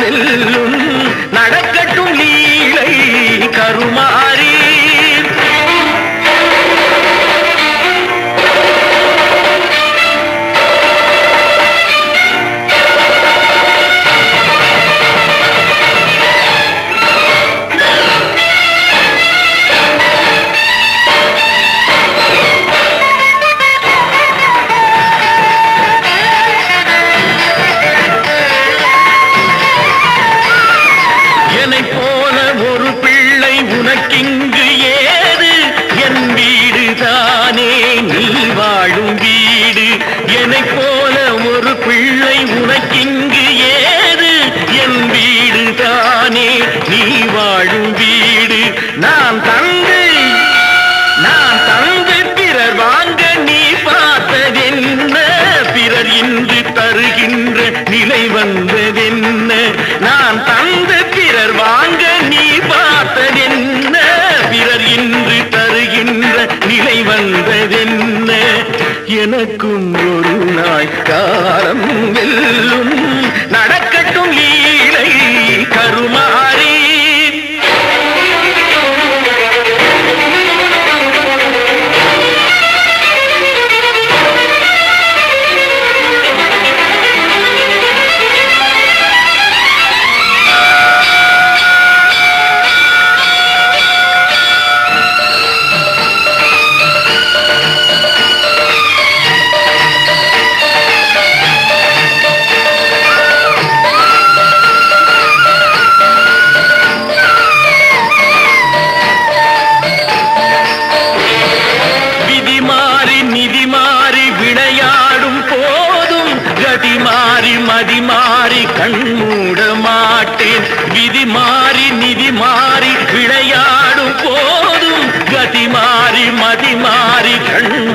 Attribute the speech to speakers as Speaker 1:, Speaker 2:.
Speaker 1: നെല്ലുണ്ട് என்னை போல ஒரு பிள்ளை உனக்கிங்கு ஏது? என் வீடு தானே நீ வாழும் வீடு. என்னை போல ஒரு பிள்ளை உனக்கிங்கு ஏது? என் வீடு தானே நீ வாழும் வீடு. நான் தந்தை நான் தந்தை பிறர் வாங்க நீ பார்த்ததென்ன? பிறர் இன்று தருகின்ற நிலை வந்ததென்ன? எனக்கும் ஒரு நாய் காலம் வெல்லும் மாறி மாறி கண் மூட மாட்டேன். விதி மாறி நிதி மாறி விளையாடும் போதும். கதி மாறி மதி மாறி கண்